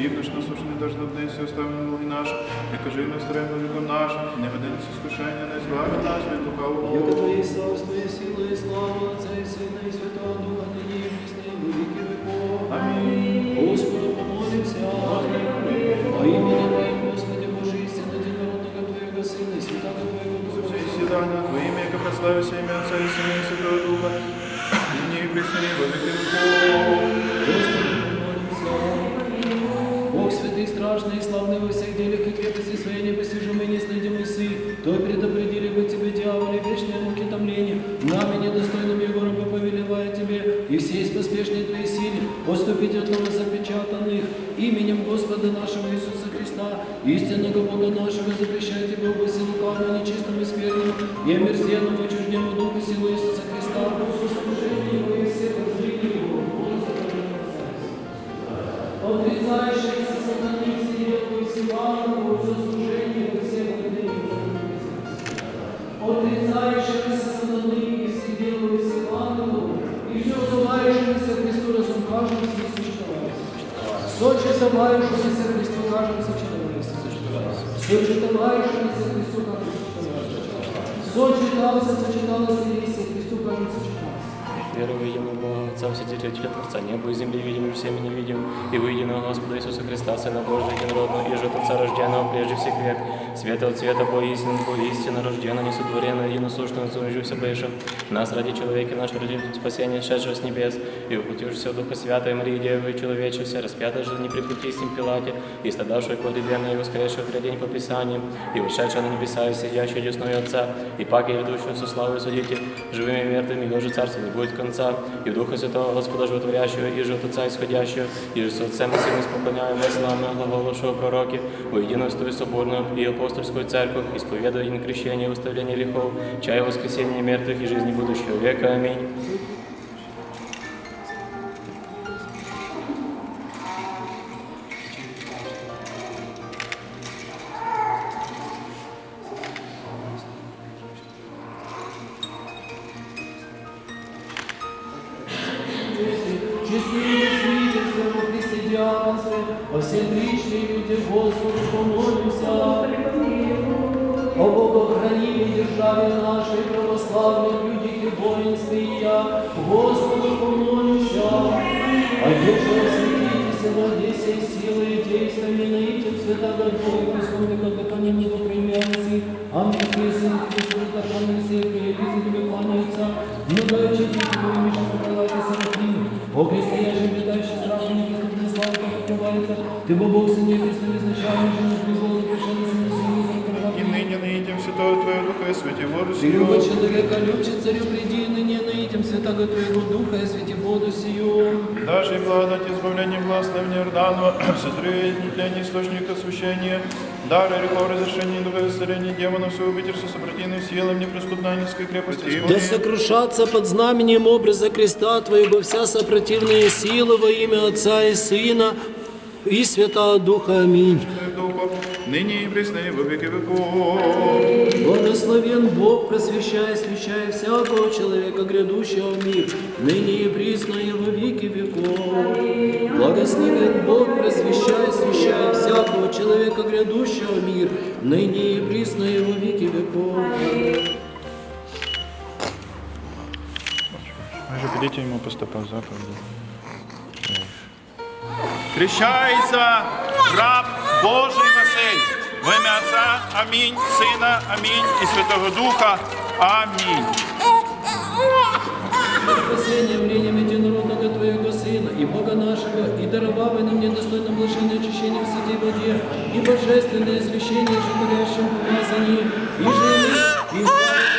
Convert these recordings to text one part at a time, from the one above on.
неси на землі хліб наш насушний даж до днесі, остави нам не кажи нас старемо віком нашим, не веди нас у не збави нас від лукавого. Яко Твоє царство і сила, і слава Отця і Сина, і Святого Духа, нині і пресне, і віки. Амінь. Господу помолимся. Во ім'я Твоє, Господи Боже, істина Народного Твоєго Сина, і Святого Твоєго Духа. Все сідання Твоє ім'я, яке прославиться ім'я Отця і Сина і Святого Духа, нині і присні во віки веков. тебе, и все есть поспешные твои силы, поступить от нас запечатанных, именем Господа нашего Иисуса Христа, истинного Бога нашего, запрещая тебе оба силу лукавому, нечистому и скверному, и омерзенному, и чужденному Духу силу Иисуса Христа, существовать. Сочетовающимся Христу кажется сочетовать. Сочетовающимся Христу кажется сочетовать. Сочетался, сочеталось и Христу кажется сочетовать. Веру в единого Бога, Отца Вседержителя Творца, небо и земли, видимым всеми невидимым, и в единого Господа Иисуса Христа, Сына Божия, единородного, и же от Отца рожденного прежде всех век, света от света, Бо истин, Бо истина, рожденный, несотворенный, единосущный, служившийся бывшим, нас ради человека наш ради спасения, шедшего с небес, и воплотившегося в Духа Святого, Марии Девы, человечеся, распятого же не при Прикрестим Пилате, и страдавшего погребенного и воскресшего в день по Писанию, и ушедшего на небеса, и сидящего десной Отца, и паки ведущего со славой судите, живыми и мертвыми, его же царство не будет конца, и в Духа Святого Господа Животворящего, и же от Отца Исходящего, и же с Отцем и Сыном споклоняем во славную глаголошего пророки, во единству соборную и апостольскую церковь, исповедуя и крещение и выставление грехов, чая воскресения мертвых и жизни будущего века. Аминь. Честные свидетельства во Христе диаконстве, во всем причные люди Господу помолимся. О Богохранимой державе нашей православных людях и воинстве я, Господу помолимся. Одежда осветитесь, владейся и силой и действиями наитем святого Духа и Христом, благоклоненного премиации, ангельские сыны, которые дохранные сети, и тебе кланяются, многоочи тебе, Миша, собралась Серафим, о предстоящем открывается, ты, Бог, Бог, Сыне Христом, изначально, же не призвал, пришел, Сын, Сын, І нині наїдем Святого Твоего Духа, и святи воду Ты люба сию. человека, любче царю, приди, ныне наидем святого Твоего Духа, и свети воду сию. Даже и благодать избавления властного Неорданова, сотворение нетления источника освящения, дары грехов, разрешения духа исцеления демонов, свою вытерсу сопротивным силам, неприступной ангельской крепости Да исполнения. сокрушаться под знаменем образа креста Твоего вся сопротивные силы во имя Отца и Сына и Святого Духа. Аминь. Духов, ныне и пресно и во веки веков. Благословен Бог, просвещая, освящая всякого человека, грядущего в мир, ныне и присно и во веки веков. Благословен Бог, просвещая, освящая всякого человека, грядущего в мир, ныне и присно и во веки веков. Може, підійте йому по стопам заповіді. Крещайся, раб Божий Василь, в ім'я Отця, Амінь, Сина, Амінь і Святого Духа, Амінь. спасение временем единородного Твоего Сына и Бога нашего, и даровавый нам недостойно блаженное очищение в святой воде, и божественное освящение живорящим помазанием, и жены, и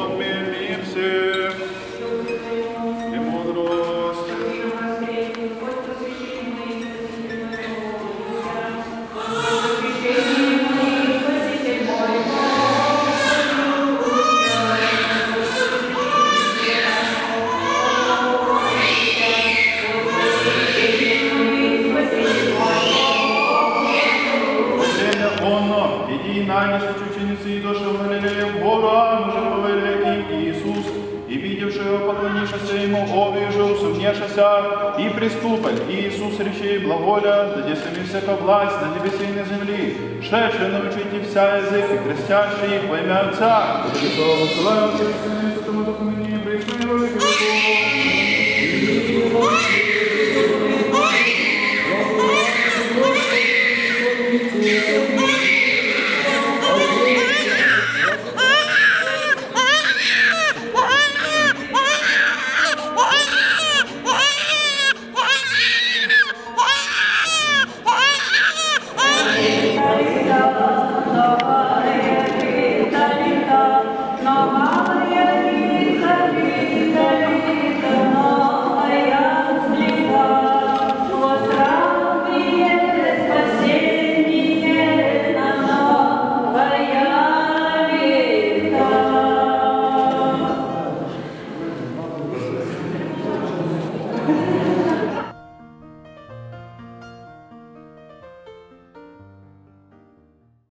помилімся. І мудрость. Сині найніші чучениці і дошов Галілеєм, гора може повелі поклонившися Ему, овижу, сумнешася и приступать. И Иисус речи, благоля, да десями всяка власть на небесе и на земли, шедше научите вся язык, и крестящие во имя Отца.